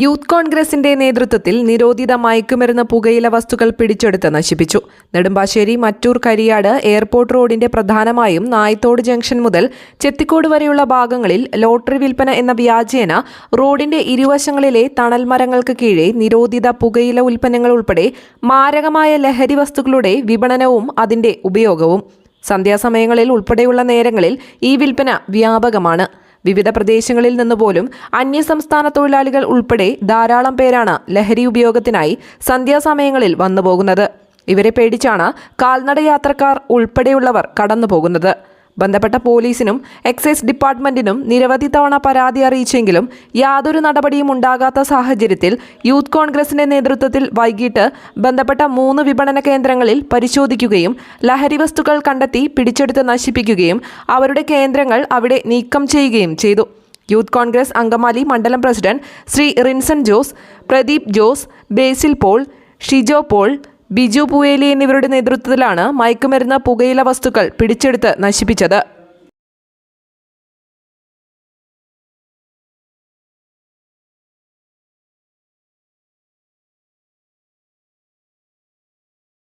Youth കോൺഗ്രസിന്റെ നേതൃത്വത്തിൽ നിരോധിത മയക്കുമരുന്ന് പുകയില വസ്തുക്കൾ പിടിച്ചെടുത്ത് നശിപ്പിച്ചു. നെടുമ്പാശ്ശേരി മറ്റൂർ കരിയാട് എയർപോർട്ട് റോഡിന്റെ പ്രധാനമായും നായത്തോട് ജംഗ്ഷൻ മുതൽ ചെത്തിക്കോട് വരെയുള്ള ഭാഗങ്ങളിൽ ലോട്ടറി വിൽപ്പന എന്ന വ്യാജേന റോഡിന്റെ ഇരുവശങ്ങളിലെ തണൽമരങ്ങൾക്ക് മരങ്ങൾക്ക് കീഴെ നിരോധിത പുകയില ഉൽപ്പന്നങ്ങൾ ഉൾപ്പെടെ മാരകമായ ലഹരി വസ്തുക്കളുടെ വിപണനവും അതിന്റെ ഉപയോഗവും. സന്ധ്യാസമയങ്ങളിൽ ഉൾപ്പെടെയുള്ള നേരങ്ങളിൽ ഈ വിൽപ്പന വ്യാപകമാണ്. വിവിധ പ്രദേശങ്ങളിൽ നിന്ന് പോലും അന്യസംസ്ഥാന തൊഴിലാളികൾ ഉൾപ്പെടെ ധാരാളം പേരാണ് ലഹരി ഉപയോഗത്തിനായി സന്ധ്യാസമയങ്ങളിൽ വന്നുപോകുന്നത്. ഇവരെ പേടിച്ചാണ് കാൽനട യാത്രക്കാർ ഉൾപ്പെടെയുള്ളവർ കടന്നു പോകുന്നത് ബന്ധപ്പെട്ട പോലീസിനും എക്സൈസ് ഡിപ്പാർട്ട്മെന്റിനും നിരവധി തവണ പരാതി അറിയിച്ചെങ്കിലും യാതൊരു നടപടിയും ഉണ്ടാകാത്ത സാഹചര്യത്തിൽ യൂത്ത് കോൺഗ്രസിന്റെ നേതൃത്വത്തിൽ വൈകിട്ട് ബന്ധപ്പെട്ട മൂന്ന് വിപണന കേന്ദ്രങ്ങളിൽ പരിശോധിക്കുകയും ലഹരി വസ്തുക്കൾ കണ്ടെത്തി പിടിച്ചെടുത്ത് നശിപ്പിക്കുകയും അവരുടെ കേന്ദ്രങ്ങൾ അവിടെ നീക്കം ചെയ്യുകയും ചെയ്തു. യൂത്ത് കോൺഗ്രസ് അങ്കമാലി മണ്ഡലം പ്രസിഡന്റ് ശ്രീ റിൻസൺ ജോസ് പ്രദീപ് ജോസ് ബേസിൽ പോൾ ഷിജോ പോൾ ബിജു പൂയേലി എന്നിവരുടെ നേതൃത്വത്തിലാണ് മയക്കുമരുന്ന് പുകയില വസ്തുക്കൾ പിടിച്ചെടുത്ത് നശിപ്പിച്ചത്.